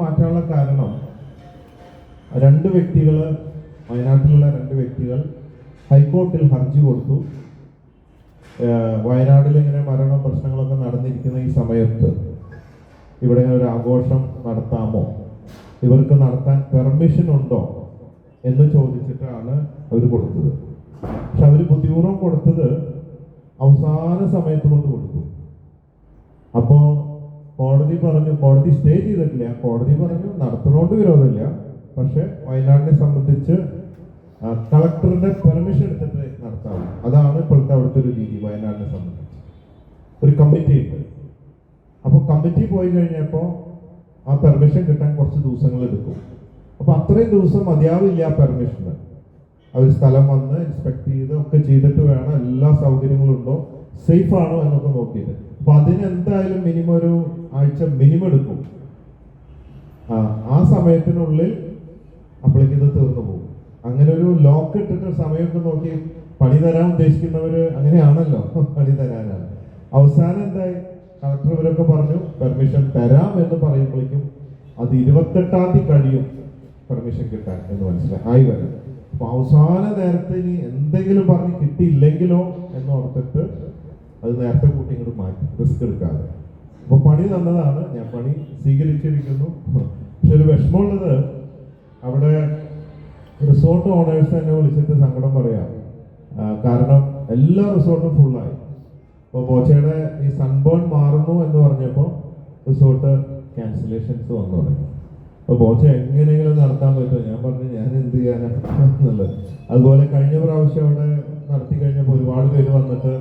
മാറ്റാനുള്ള കാരണം രണ്ട് വ്യക്തികൾ വയനാട്ടിലുള്ള രണ്ട് വ്യക്തികൾ ഹൈക്കോർട്ടിൽ ഹർജി കൊടുത്തു. വയനാട്ടിൽ ഇങ്ങനെ മരണ പ്രശ്നങ്ങളൊക്കെ നടന്നിരിക്കുന്ന ഈ സമയത്ത് ഇവിടെ ഒരു ആഘോഷം നടത്താമോ? ഇവർക്ക് നടത്താൻ പെർമിഷൻ ഉണ്ടോ എന്ന് ചോദിച്ചിട്ടാണ് അവർ കൊടുത്തത്. പക്ഷെ അവർ ബുദ്ധിപൂർവം കൊടുത്തത് അവസാന സമയത്ത് കൊണ്ട് കൊടുത്തു. അപ്പോ കോടതി പറഞ്ഞു കോടതി സ്റ്റേ ചെയ്തിട്ടില്ല. കോടതി പറഞ്ഞു നടത്തുന്നതുകൊണ്ട് വിരോധമില്ല. പക്ഷെ വയനാടിനെ സംബന്ധിച്ച് കളക്ടറുടെ പെർമിഷൻ എടുത്തിട്ട് നടത്താവും അതാണ് ഇപ്പോഴത്തെ അവിടുത്തെ ഒരു രീതി വയനാടിനെ സംബന്ധിച്ച്. ഒരു കമ്മിറ്റി ഉണ്ട്. അപ്പോൾ കമ്മിറ്റി പോയി കഴിഞ്ഞപ്പോൾ ആ പെർമിഷൻ കിട്ടാൻ കുറച്ച് ദിവസങ്ങൾ എടുക്കും. അപ്പോൾ അത്രയും ദിവസം മതിയാവില്ല ആ പെർമിഷന്. അവർ സ്ഥലം വന്ന് ഇൻസ്പെക്ട് ചെയ്ത് ഒക്കെ ചെയ്തിട്ട് വേണം എല്ലാ സൗകര്യങ്ങളും ഉണ്ടോ സേഫ് ആണോ എന്നൊക്കെ നോക്കിയിട്ട്. അപ്പൊ അതിന് എന്തായാലും മിനിമം ഒരു ആഴ്ച മിനിമം എടുക്കും. ആ, ആ സമയത്തിനുള്ളിൽ അപ്പോഴേക്ക് ഇത് തീർന്നു പോകും. അങ്ങനെ ഒരു ലോക്ക് ഇട്ടിട്ട് സമയമൊക്കെ നോക്കി പണി തരാൻ ഉദ്ദേശിക്കുന്നവര് അങ്ങനെയാണല്ലോ പണി തരാനാണ്. അവസാനം എന്തായി? കളക്ടർ ഇവരൊക്കെ പറഞ്ഞു പെർമിഷൻ തരാം എന്ന് പറയുമ്പോഴേക്കും അത് ഇരുപത്തെട്ടാം തീയതി കഴിയും പെർമിഷൻ കിട്ടാൻ എന്ന് മനസ്സിലായി. ആയി വരാം അപ്പൊ അവസാന നേരത്തെ ഇനി എന്തെങ്കിലും പറഞ്ഞ് കിട്ടിയില്ലെങ്കിലോ എന്ന് ഓർത്തിട്ട് അത് നേരത്തെ കൂട്ടി ഇങ്ങോട്ട് മാറ്റി റിസ്ക് എടുക്കാതെ. അപ്പോൾ പണി തന്നതാണ്. ഞാൻ പണി സ്വീകരിച്ചിരിക്കുന്നു. പക്ഷെ ഒരു വിഷമമുള്ളത് അവിടെ റിസോർട്ട് ഓണേഴ്സ് എന്നെ വിളിച്ചിട്ട് സങ്കടം പറയാം. കാരണം എല്ലാ റിസോർട്ടും ഫുള്ളായി അപ്പോൾ ബോച്ചയുടെ ഈ സൺബേൺ മാറുന്നു എന്ന് പറഞ്ഞപ്പോൾ റിസോർട്ട് ക്യാൻസലേഷൻസ് വന്നു തുടങ്ങി. അപ്പോൾ ബോച്ച എങ്ങനെയെങ്കിലും നടത്താൻ പറ്റുമോ? ഞാൻ പറഞ്ഞു ഞാൻ എന്ത് ചെയ്യാനാണ് എന്നുള്ളത്. അതുപോലെ കഴിഞ്ഞ പ്രാവശ്യം അവിടെ നടത്തി കഴിഞ്ഞപ്പോൾ ഒരുപാട് പേര് വന്നിട്ട്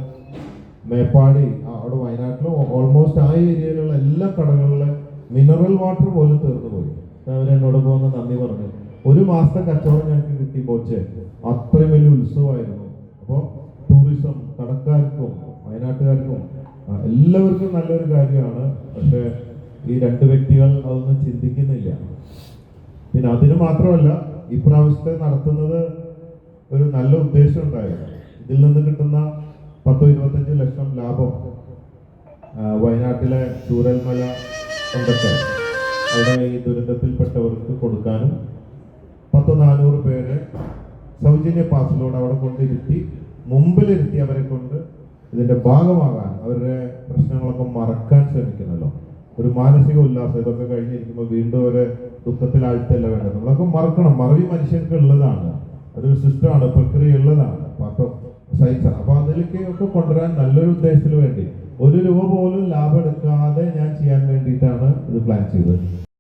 മേപ്പാടി അവിടെ വയനാട്ടിലും ഓൾമോസ്റ്റ് ആ ഏരിയയിലുള്ള എല്ലാ കടകളിലെ മിനറൽ വാട്ടർ പോലും തീർന്നു പോയി. അവരെന്നോട് പോകുന്ന നന്ദി പറഞ്ഞു. ഒരു മാസത്തെ കച്ചവടം ഞങ്ങൾക്ക് കിട്ടി പോച്ചെ അത്രയും വലിയ ഉത്സവമായിരുന്നു. അപ്പോൾ ടൂറിസം കടക്കാർക്കും വയനാട്ടുകാർക്കും എല്ലാവർക്കും നല്ലൊരു കാര്യമാണ്. പക്ഷേ ഈ രണ്ട് വ്യക്തികൾ അതൊന്നും ചിന്തിക്കുന്നില്ല. പിന്നെ അതിന് മാത്രമല്ല ഇപ്രാവശ്യത്തെ നടത്തുന്നത് ഒരു നല്ല ഉദ്ദേശം ഉണ്ടായിരുന്നു. ഇതിൽ നിന്ന് കിട്ടുന്ന പത്തോ ഇരുപത്തഞ്ച് ലക്ഷം ലാഭം വയനാട്ടിലെ ചൂരൽമല കൊണ്ടൊക്കെ അവിടെ ഈ ദുരന്തത്തിൽപ്പെട്ടവർക്ക് കൊടുക്കാനും പത്ത് നാനൂറ് പേരെ സൗജന്യ പാസിലൂടെ അവിടെ കൊണ്ടിരുത്തി മുമ്പിലിരുത്തി അവരെ കൊണ്ട് ഇതിന്റെ ഭാഗമാകാൻ അവരുടെ പ്രശ്നങ്ങളൊക്കെ മറക്കാൻ ശ്രമിക്കുന്നല്ലോ. ഒരു മാനസിക ഉല്ലാസം ഇതൊക്കെ കഴിഞ്ഞിരിക്കുമ്പോൾ വീണ്ടും ഒരു ദുഃഖത്തിൽ ആഴ്ത്തല്ല വേണ്ടത്? നമ്മളൊക്കെ മറക്കണം. മറവി മനുഷ്യർക്ക് ഉള്ളതാണ് അതൊരു സിസ്റ്റമാണ് പ്രക്രിയ ഉള്ളതാണ് പാർട്ട് സയൻസ് അപ്പൊ അതിലേക്ക് ഒക്കെ കൊണ്ടുവരാൻ നല്ലൊരു ഉദ്ദേശത്തിന് വേണ്ടി. ഒരു രൂപ പോലും ലാഭം എടുക്കാതെ ഞാൻ ചെയ്യാൻ വേണ്ടിയിട്ടാണ് ഇത് പ്ലാൻ ചെയ്തത്.